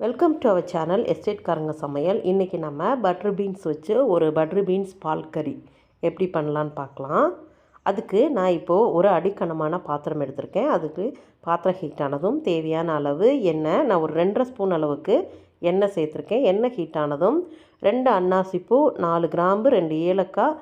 Welcome to our channel எஸ்டேட்காரங்க சமையல் இன்றைக்கி நம்ம பட்ரு பீன்ஸ் வச்சு ஒரு பட்ரு பீன்ஸ் பால் கறி எப்படி பண்ணலான்னு பார்க்கலாம் அதுக்கு நான் இப்போது ஒரு அடிக்கணமான பாத்திரம் எடுத்திருக்கேன் அதுக்கு பாத்திரம் ஹீட் ஆனதும் தேவையான அளவு எண்ணெய் நான் ஒரு ரெண்டரை ஸ்பூன் அளவுக்கு எண்ணெய் சேர்த்துருக்கேன் எண்ணெய் ஹீட் ஆனதும் ரெண்டு அன்னாசிப்பூ நாலு கிராம்பு ரெண்டு ஏலக்காய்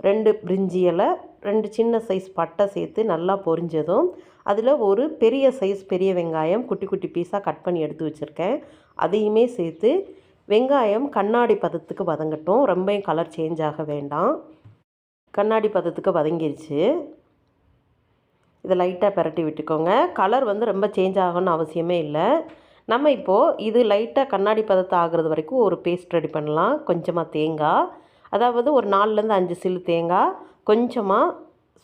ரெண்டு பிரிஞ்சி இலை ரெண்டு சின்ன சைஸ் பட்டை சேர்த்து நல்லா பொரிஞ்சதும் அதில் ஒரு பெரிய சைஸ் பெரிய வெங்காயம் குட்டி குட்டி பீஸாக கட் பண்ணி எடுத்து வச்சுருக்கேன். அதையுமே சேர்த்து வெங்காயம் கண்ணாடி பதத்துக்கு வதங்கட்டும். ரொம்பவும் கலர் சேஞ்ச் ஆக வேண்டாம். கண்ணாடி பதத்துக்கு வதங்கிருச்சு. இதை லைட்டாக பரட்டி விட்டுக்கோங்க. கலர் வந்து ரொம்ப சேஞ்ச் ஆகணும்னு அவசியமே இல்லை. நம்ம இப்போது இது லைட்டாக கண்ணாடி பதத்தை ஆகிறது வரைக்கும் ஒரு பேஸ்ட் ரெடி பண்ணலாம். கொஞ்சமாக தேங்காய் அதாவது ஒரு நாலுலேருந்து அஞ்சு சில்லு தேங்காய் கொஞ்சமாக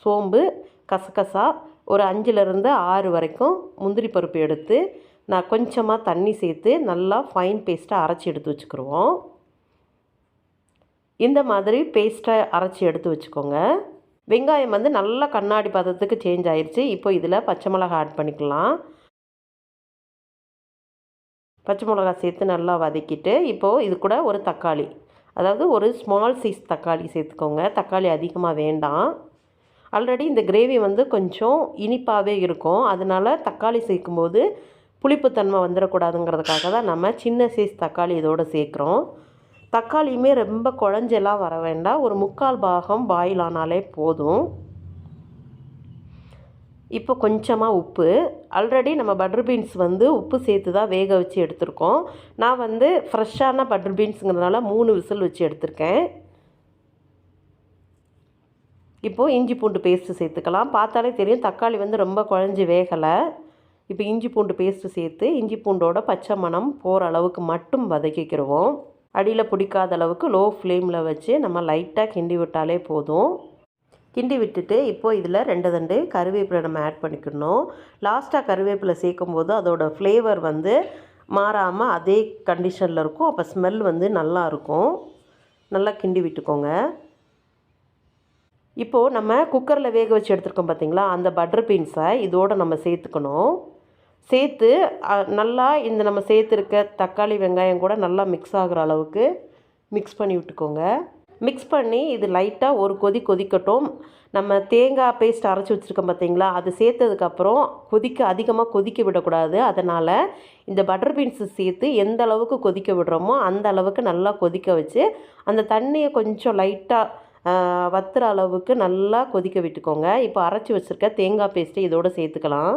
சோம்பு கசகசா ஒரு அஞ்சுலேருந்து ஆறு வரைக்கும் முந்திரி பருப்பு எடுத்து நான் கொஞ்சமாக தண்ணி சேர்த்து நல்லா ஃபைன் பேஸ்ட்டாக அரைச்சி எடுத்து வச்சுக்கிடுவோம் இந்த மாதிரி பேஸ்ட்டாக அரைச்சி எடுத்து வச்சுக்கோங்க. வெங்காயம் வந்து நல்லா கண்ணாடி பதத்துக்கு சேஞ்ச் ஆயிடுச்சு இப்போ இதில் பச்சை மிளகா ஆட் பண்ணிக்கலாம். பச்சை மிளகா சேர்த்து நல்லா வதக்கிட்டு இப்போது இது கூட ஒரு தக்காளி. அதாவது ஒரு ஸ்மால் சைஸ் தக்காளி சேர்த்துக்கோங்க. தக்காளி அதிகமாக வேண்டாம். ஆல்ரெடி இந்த கிரேவி வந்து கொஞ்சம் இனிப்பாகவே இருக்கும். அதனால் தக்காளி சேர்க்கும்போது புளிப்புத்தன்மை வந்துடக்கூடாதுங்கிறதுக்காக தான் நம்ம சின்ன சைஸ் தக்காளி இதோடு சேர்க்குறோம். தக்காளியுமே ரொம்ப குழஞ்செல்லாம் வர வேண்டாம். ஒரு முக்கால் பாகம் பாயில் ஆனாலே போதும். இப்போ கொஞ்சமாக உப்பு. ஆல்ரெடி நம்ம பட்டர் பீன்ஸ் வந்து உப்பு சேர்த்து தான் வேக வச்சு எடுத்திருக்கோம். நான் வந்து ஃப்ரெஷ்ஷான பட்டர் பீன்ஸுங்கிறதுனால மூணு விசில் வச்சு எடுத்திருக்கேன். இப்போது இஞ்சி பூண்டு பேஸ்ட்டு சேர்த்துக்கலாம். பார்த்தாலே தெரியும் தக்காளி வந்து ரொம்ப குழஞ்சி வேகலை. இப்போ இஞ்சி பூண்டு பேஸ்ட்டு சேர்த்து இஞ்சி பூண்டோட பச்சை மணம் போகிற அளவுக்கு மட்டும் வதக்கிக்கிடுவோம் அடியில் பிடிக்காத அளவுக்கு லோ ஃப்ளேமில் வச்சு நம்ம லைட்டாக கிண்டி விட்டாலே போதும். கிண்டி விட்டுட்டு இப்போது இதில் ரெண்டு தண்டு கருவேப்பிலை நம்ம ஆட் பண்ணிக்கணும். லாஸ்ட்டாக கருவேப்பிலை சேர்க்கும் போது அதோடய ஃப்ளேவர் வந்து மாறாமல் அதே கண்டிஷனில் இருக்கும். அப்போ ஸ்மெல் வந்து நல்லாயிருக்கும் நல்லா கிண்டி விட்டுக்கோங்க. இப்போது நம்ம குக்கரில் வேக வச்சு எடுத்துருக்கோம் பார்த்திங்களா அந்த பட்டர் பீன்ஸை இதோடு நம்ம சேர்த்துக்கணும். சேர்த்து நல்லா இந்த நம்ம சேர்த்துருக்க தக்காளி வெங்காயம் கூட நல்லா மிக்ஸ் ஆகிற அளவுக்கு மிக்ஸ் பண்ணி விட்டுக்கோங்க. மிக்ஸ் பண்ணி இது லைட்டாக ஒரு கொதி கொதிக்கட்டும். நம்ம தேங்காய் பேஸ்ட் அரைச்சி வச்சுருக்கோம் பார்த்தீங்களா? அது சேர்த்ததுக்கப்புறம் கொதிக்க அதிகமாக கொதிக்க விடக்கூடாது. அதனால் இந்த பட்டர் பீன்ஸு சேர்த்து எந்த அளவுக்கு கொதிக்க விடுறோமோ அந்த அளவுக்கு நல்லா கொதிக்க வச்சு அந்த தண்ணியை கொஞ்சம் லைட்டாக வத்துற அளவுக்கு நல்லா கொதிக்க விட்டுக்கோங்க. இப்போ அரைச்சி வச்சுருக்க தேங்காய் பேஸ்ட்டு இதோடு சேர்த்துக்கலாம்.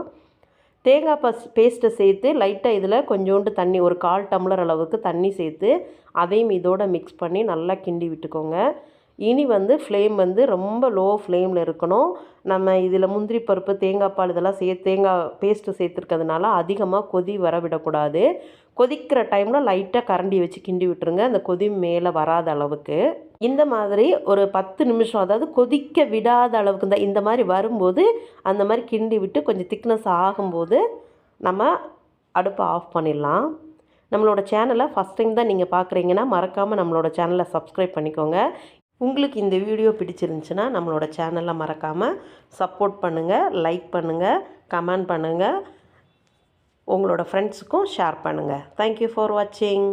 தேங்காய் பஸ் பேஸ்ட்டை சேர்த்து லைட்டாக இதில் கொஞ்சோண்டு தண்ணி ஒரு கால் டம்ளர் அளவுக்கு தண்ணி சேர்த்து அதையும் இதோட மிக்ஸ் பண்ணி நல்லா கிண்டி விட்டுக்கோங்க. இனி வந்து ஃப்ளேம் வந்து ரொம்ப லோ ஃப்ளேமில் இருக்கணும். நம்ம இதில் முந்திரி பருப்பு தேங்காய் பால் இதெல்லாம் சே தேங்காய் பேஸ்ட்டு சேர்த்துருக்கிறதுனால அதிகமாக கொதி வர விடக்கூடாது. கொதிக்கிற டைமில் லைட்டாக கரண்டி வச்சு கிண்டி விட்டுருங்க. அந்த கொதி மேலே வராத அளவுக்கு. இந்த மாதிரி ஒரு பத்து நிமிஷம் அதாவது கொதிக்க விடாத அளவுக்கு இந்த இந்த மாதிரி வரும்போது அந்த மாதிரி கிண்டி விட்டு கொஞ்சம் திக்னஸ் ஆகும்போது நம்ம அடுப்பை ஆஃப் பண்ணிடலாம். நம்மளோட சேனலை ஃபஸ்ட் டைம் தான் நீங்கள் பார்க்குறீங்கன்னா மறக்காமல் நம்மளோட சேனலை சப்ஸ்கிரைப் பண்ணிக்கோங்க. உங்களுக்கு இந்த வீடியோ பிடிச்சிருந்துச்சுன்னா நம்மளோட சேனலை மறக்காமல் சப்போர்ட் பண்ணுங்கள் லைக் பண்ணுங்கள் கமெண்ட் பண்ணுங்கள் உங்களோட ஃப்ரெண்ட்ஸுக்கும் ஷேர் பண்ணுங்கள் தேங்க்யூ ஃபார் வாட்சிங்